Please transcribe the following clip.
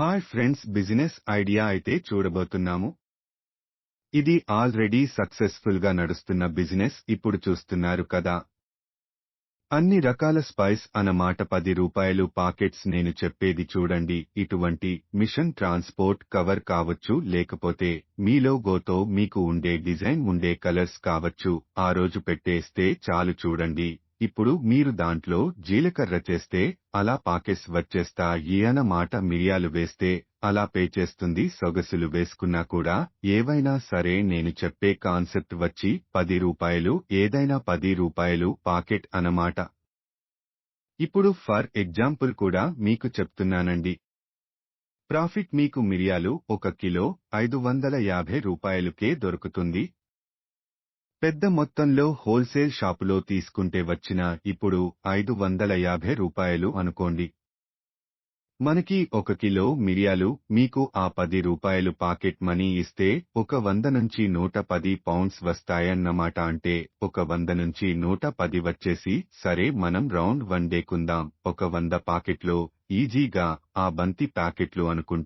Hi friends business idea అయితే చూడబోతున్నాము. ఇది ఆల్రెడీ సక్సెస్ఫుల్గా నడుస్తున్న బిజినెస్ ఇప్పుడు చూస్తున్నారు కదా. అన్ని రకాల స్పైస్ అన్నమాట పది రూపాయలు పాకెట్స్ నేను చెప్పేది చూడండి. ఇటువంటి మిషన్ ట్రాన్స్పోర్ట్ కవర్ కావచ్చు లేకపోతే మీ లోగోతో మీకు ఉండే డిజైన్ ఉండే కలర్స్ కావచ్చు ఆ రోజు పెట్టేస్తే చాలు చూడండి. ఇప్పుడు మీరు దాంట్లో జీలకర్ర చేస్తే అలా పాకెట్స్ వచ్చేస్తాయి అన్నమాట మిరియాలు వేస్తే అలా పే చేస్తుంది సొగసులు వేసుకున్నా కూడా ఏవైనా సరే నేను చెప్పే కాన్సెప్ట్ వచ్చి పది రూపాయలు ఏదైనా పది రూపాయలు పాకెట్ అన్నమాట. ఇప్పుడు ఫర్ ఎగ్జాంపుల్ కూడా మీకు చెప్తున్నానండి. ప్రాఫిట్ మీకు మిరియాలు ఒక కిలో ఐదు వందల యాభై రూపాయలుకే దొరుకుతుంది పెద్ద మొత్తంలో హోల్సేల్ షాపులో తీసుకుంటే వచ్చిన ఇప్పుడు ఐదు వందల యాభై రూపాయలు అనుకోండి. మనకి ఒక కిలో మిరియాలు మీకు ఆ పది రూపాయలు పాకెట్ మనీ ఇస్తే ఒక వంద నుంచి నూట పది పౌండ్స్ వస్తాయన్నమాట అంటే ఒక వంద నుంచి నూట పది వచ్చేసి సరే మనం రౌండ్ వన్ డేకుందాం ఒక వంద పాకెట్లో ఈజీగా ఆ బంతి ప్యాకెట్లు అనుకుంటే